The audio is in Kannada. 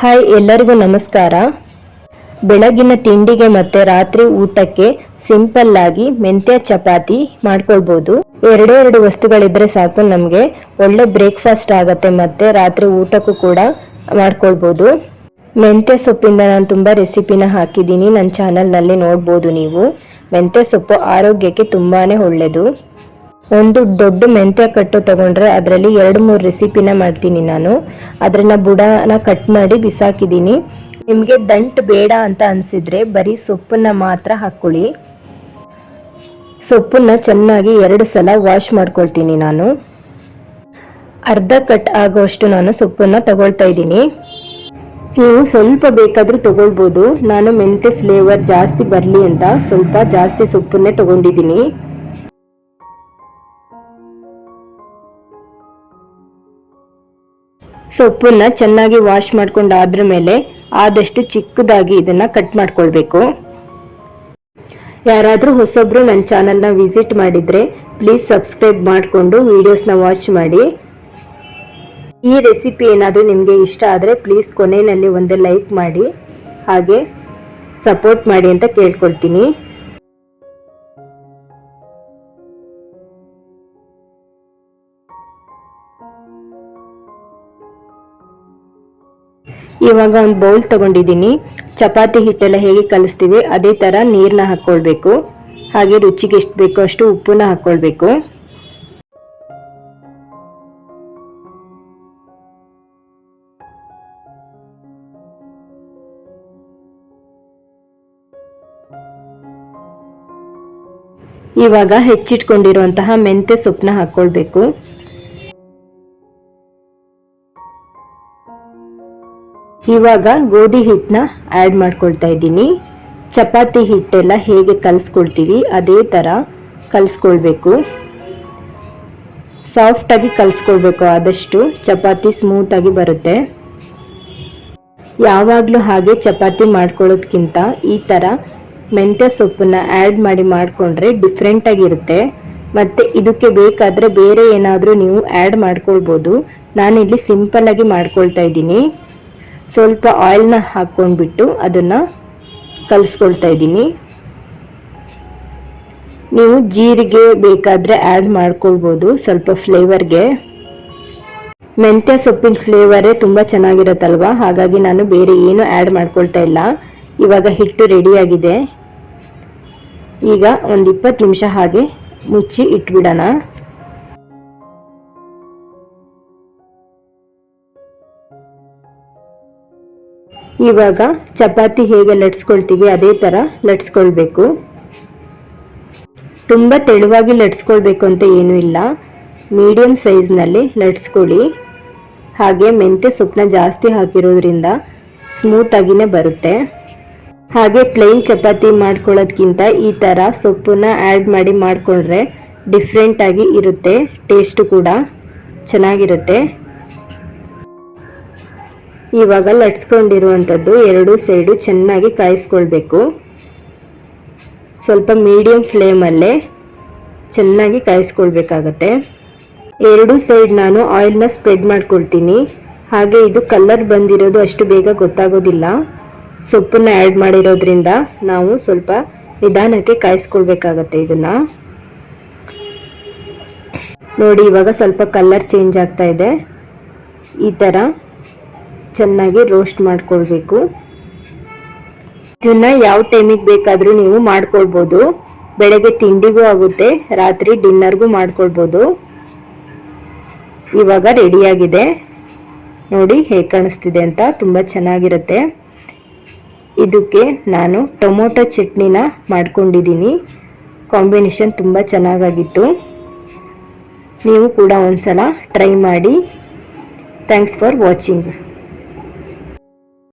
ಹಾಯ್ ಎಲ್ಲರಿಗೂ ನಮಸ್ಕಾರ. ಬೆಳಗಿನ ತಿಂಡಿಗೆ ಮತ್ತೆ ರಾತ್ರಿ ಊಟಕ್ಕೆ ಸಿಂಪಲ್ ಆಗಿ ಮೆಂತ್ಯ ಚಪಾತಿ ಮಾಡ್ಕೊಳ್ಬೋದು. ಎರಡೇ ಎರಡು ವಸ್ತುಗಳಿದ್ರೆ ಸಾಕು ನಮಗೆ. ಒಳ್ಳೆ ಬ್ರೇಕ್ಫಾಸ್ಟ್ ಆಗತ್ತೆ ಮತ್ತೆ ರಾತ್ರಿ ಊಟಕ್ಕೂ ಕೂಡ ಮಾಡ್ಕೊಳ್ಬೋದು. ಮೆಂತ್ಯ ಸೊಪ್ಪಿಂದ ನಾನು ತುಂಬ ರೆಸಿಪಿನ ಹಾಕಿದ್ದೀನಿ. ನನ್ನ ಚಾನಲ್ನಲ್ಲಿ ನೋಡ್ಬೋದು ನೀವು. ಮೆಂತ್ಯ ಸೊಪ್ಪು ಆರೋಗ್ಯಕ್ಕೆ ತುಂಬಾನೇ ಒಳ್ಳೆಯದು ಒಂದು ದೊಡ್ಡ ಮೆಂತ್ಯ ಕಟ್ಟು ತಗೊಂಡ್ರೆ ಅದರಲ್ಲಿ ಎರಡು ಮೂರು ರೆಸಿಪಿನ ಮಾಡ್ತೀನಿ ನಾನು. ಅದನ್ನ ಬುಡನ ಕಟ್ ಮಾಡಿ ಬಿಸಾಕಿದ್ದೀನಿ. ನಿಮಗೆ ದಂಟು ಬೇಡ ಅಂತ ಅನಿಸಿದ್ರೆ ಬರೀ ಸೊಪ್ಪನ್ನ ಮಾತ್ರ ಹಾಕ್ಕೊಳ್ಳಿ. ಸೊಪ್ಪನ್ನ ಚೆನ್ನಾಗಿ ಎರಡು ಸಲ ವಾಶ್ ಮಾಡ್ಕೊಳ್ತೀನಿ ನಾನು. ಅರ್ಧ ಕಟ್ ಆಗೋಷ್ಟು ನಾನು ಸೊಪ್ಪನ್ನು ತಗೊಳ್ತಾ ಇದ್ದೀನಿ. ನೀವು ಸ್ವಲ್ಪ ಬೇಕಾದರೂ ತಗೊಳ್ಬೋದು. ನಾನು ಮೆಂತ್ಯ ಫ್ಲೇವರ್ ಜಾಸ್ತಿ ಬರಲಿ ಅಂತ ಸ್ವಲ್ಪ ಜಾಸ್ತಿ ಸೊಪ್ಪನ್ನೇ ತಗೊಂಡಿದ್ದೀನಿ. ಸೊಪ್ಪನ್ನ ಚೆನ್ನಾಗಿ ವಾಶ್ ಮಾಡ್ಕೊಂಡು ಆದ್ರ ಮೇಲೆ ಆದಷ್ಟು ಚಿಕ್ಕದಾಗಿ ಇದನ್ನ ಕಟ್ ಮಾಡ್ಕೊಳ್ಬೇಕು. ಯಾರಾದರೂ ಹೊಸೊಬ್ರು ನನ್ನ ಚಾನಲ್ನ ವಿಸಿಟ್ ಮಾಡಿದರೆ ಪ್ಲೀಸ್ ಸಬ್ಸ್ಕ್ರೈಬ್ ಮಾಡಿಕೊಂಡು ವೀಡಿಯೋಸ್ನ ವಾಚ್ ಮಾಡಿ. ಈ ರೆಸಿಪಿ ಏನಾದರೂ ನಿಮಗೆ ಇಷ್ಟ ಆದರೆ ಪ್ಲೀಸ್ ಕೊನೆಯಲ್ಲಿ ಒಂದು ಲೈಕ್ ಮಾಡಿ, ಹಾಗೆ ಸಪೋರ್ಟ್ ಮಾಡಿ ಅಂತ ಕೇಳ್ಕೊಳ್ತೀನಿ. ಇವಾಗ ಒಂದು ಬೌಲ್ ತಗೊಂಡಿದ್ದೀನಿ. ಚಪಾತಿ ಹಿಟ್ಟೆಲ್ಲ ಹೇಗೆ ಕಲಿಸ್ತೀವಿ, ಅದೇ ಥರ ನೀರನ್ನ ಹಾಕ್ಕೊಳ್ಬೇಕು ಹಾಗೆ ರುಚಿಗೆ ಎಷ್ಟು ಬೇಕೋ ಅಷ್ಟು ಉಪ್ಪನ್ನ ಹಾಕ್ಕೊಳ್ಬೇಕು ಇವಾಗ ಹೆಚ್ಚಿಟ್ಕೊಂಡಿರುವಂತಹ ಮೆಂತ್ಯ ಸೊಪ್ಪನ್ನ ಹಾಕ್ಕೊಳ್ಬೇಕು ಇವಾಗ ಗೋಧಿ ಹಿಟ್ಟನ್ನ ಆ್ಯಡ್ ಮಾಡ್ಕೊಳ್ತಾ ಇದ್ದೀನಿ. ಚಪಾತಿ ಹಿಟ್ಟೆಲ್ಲ ಹೇಗೆ ಕಲಿಸ್ಕೊಳ್ತೀವಿ ಅದೇ ಥರ ಕಲಿಸ್ಕೊಳ್ಬೇಕು. ಸಾಫ್ಟಾಗಿ ಕಲಿಸ್ಕೊಳ್ಬೇಕು ಆದಷ್ಟು. ಚಪಾತಿ ಸ್ಮೂತಾಗಿ ಬರುತ್ತೆ. ಯಾವಾಗಲೂ ಹಾಗೆ ಚಪಾತಿ ಮಾಡ್ಕೊಳ್ಳೋದ್ಕಿಂತ ಈ ಥರ ಮೆಂತ್ಯ ಸೊಪ್ಪನ್ನ ಆ್ಯಡ್ ಮಾಡಿ ಮಾಡಿಕೊಂಡ್ರೆ ಡಿಫ್ರೆಂಟಾಗಿರುತ್ತೆ ಮತ್ತು ಇದಕ್ಕೆ ಬೇಕಾದರೆ ಬೇರೆ ಏನಾದರೂ ನೀವು ಆ್ಯಡ್ ಮಾಡ್ಕೊಳ್ಬೋದು. ನಾನಿಲ್ಲಿ ಸಿಂಪಲ್ಲಾಗಿ ಮಾಡ್ಕೊಳ್ತಾ ಇದ್ದೀನಿ. ಸ್ವಲ್ಪ ಆಯಿಲ್ನ ಹಾಕ್ಕೊಂಡ್ಬಿಟ್ಟು ಅದನ್ನು ಕಲಿಸ್ಕೊಳ್ತಾ ಇದ್ದೀನಿ. ನೀವು ಜೀರಿಗೆ ಬೇಕಾದರೆ ಆ್ಯಡ್ ಮಾಡ್ಕೊಳ್ಬೋದು ಸ್ವಲ್ಪ ಫ್ಲೇವರ್ಗೆ ಮೆಂತ್ಯ ಸೊಪ್ಪಿನ ಫ್ಲೇವರೇ ತುಂಬ ಚೆನ್ನಾಗಿರುತ್ತಲ್ವ? ಹಾಗಾಗಿ ನಾನು ಬೇರೆ ಏನು ಆ್ಯಡ್ ಮಾಡ್ಕೊಳ್ತಾ ಇಲ್ಲ. ಇವಾಗ ಹಿಟ್ಟು ರೆಡಿಯಾಗಿದೆ ಈಗ ಒಂದು ಇಪ್ಪತ್ತು ನಿಮಿಷ ಹಾಗೆ ಮುಚ್ಚಿ ಇಟ್ಬಿಡೋಣ. ಇವಾಗ ಚಪಾತಿ ಹೇಗೆ ಲಟ್ಸ್ಕೊಳ್ತೀವಿ ಅದೇ ಥರ ಲಟ್ಸ್ಕೊಳ್ಬೇಕು. ತುಂಬ ತೆಳುವಾಗಿ ಲಟ್ಸ್ಕೊಳ್ಬೇಕು ಅಂತ ಏನೂ ಇಲ್ಲ. ಮೀಡಿಯಮ್ ಸೈಜ್ನಲ್ಲಿ ಲಟ್ಸ್ಕೊಳ್ಳಿ. ಹಾಗೆ ಮೆಂತ್ಯ ಸೊಪ್ಪನ್ನ ಜಾಸ್ತಿ ಹಾಕಿರೋದ್ರಿಂದ ಸ್ಮೂತಾಗಿನೇ ಬರುತ್ತೆ. ಹಾಗೆ ಪ್ಲೈನ್ ಚಪಾತಿ ಮಾಡ್ಕೊಳ್ಳೋದ್ಕಿಂತ ಈ ಥರ ಸೊಪ್ಪನ್ನ ಆ್ಯಡ್ ಮಾಡಿ ಮಾಡಿಕೊಂಡ್ರೆ ಡಿಫ್ರೆಂಟಾಗಿ ಇರುತ್ತೆ, ಟೇಸ್ಟು ಕೂಡ ಚೆನ್ನಾಗಿರುತ್ತೆ. ಇವಾಗ ಲಟ್ಸ್ಕೊಂಡಿರುವಂಥದ್ದು ಎರಡು ಸೈಡು ಚೆನ್ನಾಗಿ ಕಾಯಿಸ್ಕೊಳ್ಬೇಕು. ಸ್ವಲ್ಪ ಮೀಡಿಯಮ್ ಫ್ಲೇಮಲ್ಲೇ ಚೆನ್ನಾಗಿ ಕಾಯಿಸ್ಕೊಳ್ಬೇಕಾಗತ್ತೆ. ಎರಡು ಸೈಡ್ ನಾನು ಆಯಿಲ್ನ ಸ್ಪ್ರೆಡ್ ಮಾಡ್ಕೊಳ್ತೀನಿ. ಹಾಗೆ ಇದು ಕಲರ್ ಬಂದಿರೋದು ಅಷ್ಟು ಬೇಗ ಗೊತ್ತಾಗೋದಿಲ್ಲ. ಸೊಪ್ಪನ್ನು ಆ್ಯಡ್ ಮಾಡಿರೋದ್ರಿಂದ ನಾವು ಸ್ವಲ್ಪ ನಿಧಾನಕ್ಕೆ ಕಾಯಿಸ್ಕೊಳ್ಬೇಕಾಗತ್ತೆ ಇದನ್ನು. ನೋಡಿ, ಇವಾಗ ಸ್ವಲ್ಪ ಕಲರ್ ಚೇಂಜ್ ಆಗ್ತಾ ಇದೆ. ಈ ಥರ ಚೆನ್ನಾಗಿ ರೋಸ್ಟ್ ಮಾಡ್ಕೊಳ್ಬೇಕು. ಇದನ್ನ ಯಾವ ಟೈಮಿಗೆ ಬೇಕಾದರೂ ನೀವು ಮಾಡ್ಕೊಳ್ಬೋದು. ಬೆಳಗ್ಗೆ ತಿಂಡಿಗೂ ಆಗುತ್ತೆ, ರಾತ್ರಿ ಡಿನ್ನರ್ಗೂ ಮಾಡ್ಕೊಳ್ಬೋದು. ಇವಾಗ ರೆಡಿಯಾಗಿದೆ ನೋಡಿ ಹೇಗೆ ಕಾಣಿಸ್ತಿದೆ ಅಂತ ತುಂಬ ಚೆನ್ನಾಗಿರುತ್ತೆ. ಇದಕ್ಕೆ ನಾನು ಟೊಮೊಟೊ ಚಟ್ನಿನ ಮಾಡ್ಕೊಂಡಿದ್ದೀನಿ. ಕಾಂಬಿನೇಷನ್ ತುಂಬ ಚೆನ್ನಾಗಾಗಿತ್ತು. ನೀವು ಕೂಡ ಒಂದ್ಸಲ ಟ್ರೈ ಮಾಡಿ. Thanks for watching